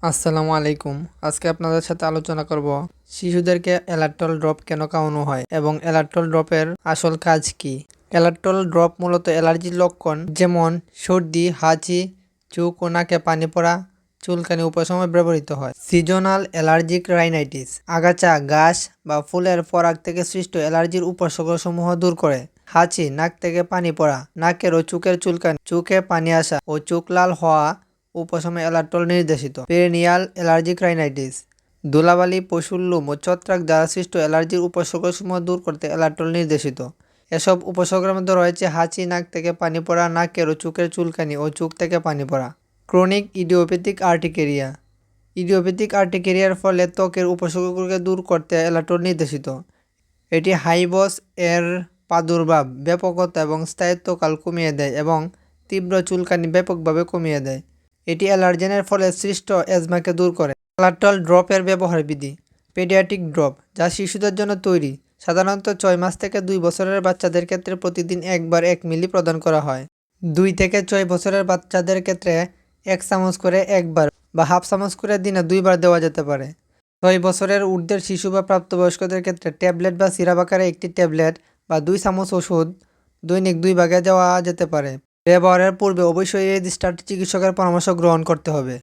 আসসালামু আলাইকুম। আজকে আপনাদের সাথে আলোচনা করব, শিশুদেরকে অ্যালার্টল ড্রপ কেন খাওয়ানো হয় এবং অ্যালার্টল ড্রপের আসল কাজ কি? এলাট্রল ড্রপ মূলত অ্যালার্জির লক্ষণ যেমন সর্দি, হাঁচি, চোখ ও নাকে পানি পড়া, চুলকানি উপশমে ব্যবহৃত হয়। সিজনাল অ্যালার্জিক রাইনাইটিস, আগাছা, ঘাস বা ফুলের পরাগ থেকে সৃষ্ট অ্যালার্জির উপসর্গসমূহ দূর করে। হাঁচি, নাক থেকে পানি পড়া, নাকের ও চোখের চুলকানি, চোখে পানি আসা ও চোখ লাল হওয়া উপশমে অ্যালার্টল নির্দেশিত। Perennial allergic rhinitis. ধুলাবালি, পশুর লোম ও ছত্রাক দ্বারা সৃষ্ট অ্যালার্জির উপসর্গসমূহ দূর করতে অ্যালার্টল নির্দেশিত। এসব উপসর্গের মধ্যে রয়েছে হাঁচি, নাক থেকে পানি পড়া, নাকের ও চোখের চুলকানি ও চোখ থেকে পানি পড়া। Chronic idiopathic urticaria. ইডিওপ্যাথিক আর্টিকেরিয়ার ফলে ত্বকের উপসর্গগুলোকে দূর করতে অ্যালার্টল নির্দেশিত। এটি হাইবস এর প্রাদুর্ভাব ব্যাপকতা এবং স্থায়িত্বকাল কমিয়ে দেয় এবং তীব্র চুলকানি ব্যাপকভাবে কমিয়ে দেয়। এটি অ্যালার্জেনের ফলে সৃষ্ট অ্যাজমাকে দূর করে। অ্যালার্টল ড্রপের ব্যবহার বিধি পেডিয়াটিক ড্রপ, যা শিশুদের জন্য তৈরি, সাধারণত ছয় মাস থেকে দুই বছরের বাচ্চাদের ক্ষেত্রে প্রতিদিন একবার এক মিলি প্রদান করা হয়। দুই থেকে ছয় বছরের বাচ্চাদের ক্ষেত্রে এক চামচ করে একবার বা হাফ চামচ করে দিনে দুইবার দেওয়া যেতে পারে। ছয় বছরের ঊর্ধ্বের শিশু বা প্রাপ্তবয়স্কদের ক্ষেত্রে ট্যাবলেট বা সিরাপ আকারে একটি ট্যাবলেট বা দুই চামচ ওষুধ দৈনিক দুই ভাগে দেওয়া যেতে পারে। ব্যবহারের পূর্বে অবশ্যই রেজিস্টার্ড চিকিৎসকের পরামর্শ গ্রহণ করতে হবে।